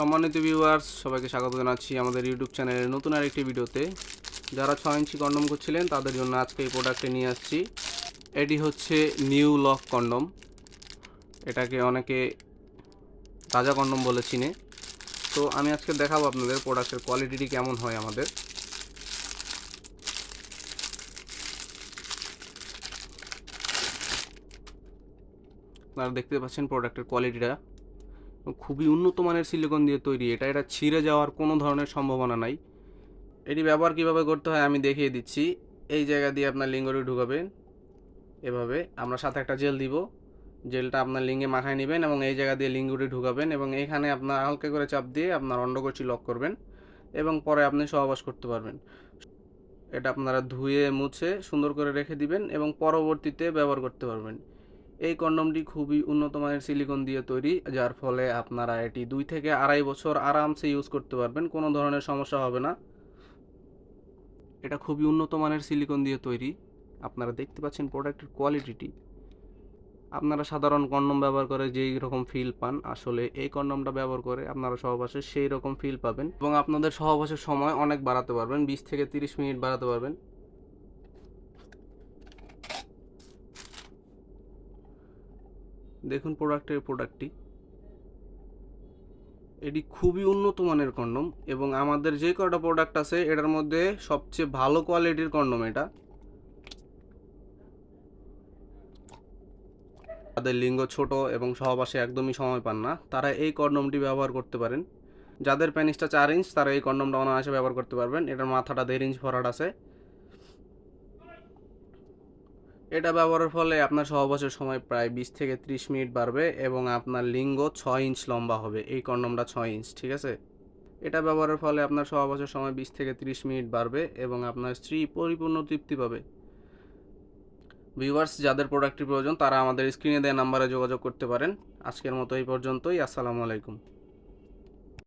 সম্মানিত ভিউয়ার্স সবাইকে স্বাগত জানাচ্ছি আমাদের ইউটিউব চ্যানেলের নতুন আরেকটি ভিডিওতে যারা ছয় ইঞ্চি কন্ডম করছিলেন তাদের জন্য আজকে এই প্রোডাক্টটি নিয়ে আসছি। এটি হচ্ছে নিউ লক কন্ডম এটাকে অনেকে তাজা কন্ডম বলে চিনে। তো আমি আজকে দেখাবো আপনাদের প্রোডাক্টের কোয়ালিটিটি কেমন হয় আমাদের। আপনারা দেখতে পাচ্ছেন প্রোডাক্টের কোয়ালিটিটা খুবই উন্নত মানের সিলিকন দিয়ে তৈরি। এটা এটা ছিঁড়ে যাওয়ার কোনো ধরনের সম্ভাবনা নাই। এটি ব্যবহার কীভাবে করতে হয় আমি দেখিয়ে দিচ্ছি। এই জায়গা দিয়ে আপনার লিঙ্গরি ঢুকাবেন। এভাবে আমরা সাথে একটা জেল দিব। জেলটা আপনার লিঙ্গে মাথায় নেবেন এবং এই জায়গা দিয়ে লিঙ্গুটি ঢুকাবেন এবং এখানে আপনার হালকা করে চাপ দিয়ে আপনার অন্ডকোষী লক করবেন এবং পরে আপনি সহবাস করতে পারবেন। এটা আপনারা ধুয়ে, মুছে সুন্দর করে রেখে দিবেন এবং পরবর্তীতে ব্যবহার করতে পারবেন। এই কন্ডমটি খুবই উন্নত মানের সিলিকন দিয়ে তৈরি, যার ফলে আপনারা এটি দুই থেকে আড়াই বছর আরামসে ইউজ করতে পারবেন, কোনো ধরনের সমস্যা হবে না। এটা খুবই উন্নত মানের সিলিকন দিয়ে তৈরি। আপনারা দেখতে পাচ্ছেন প্রোডাক্টের কোয়ালিটিটি। আপনারা সাধারণ কন্ডম ব্যবহার করে যেই রকম ফিল পান, আসলে এই কন্ডমটা ব্যবহার করে আপনারা সহবাসে সেই রকম ফিল পাবেন এবং আপনাদের সহবাসের সময় অনেক বাড়াতে পারবেন, বিশ থেকে তিরিশ মিনিট বাড়াতে পারবেন। দেখুন প্রোডাক্টের প্রোডাক্টটি এটি খুবই উন্নত মানের কন্ডম এবং আমাদের যে কয়টা প্রোডাক্ট আছে, এটার মধ্যে সবচেয়ে ভালো কোয়ালিটির কন্ডম এটা। তাদের লিঙ্গ ছোট এবং সহবাসে একদমই সময় পান না, তারা এই কন্ডমটি ব্যবহার করতে পারেন। যাদের প্যানিসটা চার ইঞ্চ তারা এই কন্ডমটা অনায়াসে ব্যবহার করতে পারবেন। এটার মাথাটা দেড় ইঞ্চ ভরাট আছে। এটা ব্যবহারের ফলে আপনার সহবাসের সময় প্রায় বিশ থেকে ত্রিশ মিনিট বাড়বে এবং আপনার লিঙ্গ ছয় ইঞ্চ লম্বা হবে। এই কন্ডমটা ছয় ইঞ্চ, ঠিক আছে? এটা ব্যবহারের ফলে আপনার সহবাসের সময় বিশ থেকে ত্রিশ মিনিট বাড়বে এবং আপনার স্ত্রী পরিপূর্ণ তৃপ্তি পাবে। ভিউয়ার্স, যাদের প্রোডাক্টটি প্রয়োজন, তারা আমাদের স্ক্রিনে দেওয়া নাম্বারে যোগাযোগ করতে পারেন। আজকের মতো এই পর্যন্তই। আসসালামু আলাইকুম।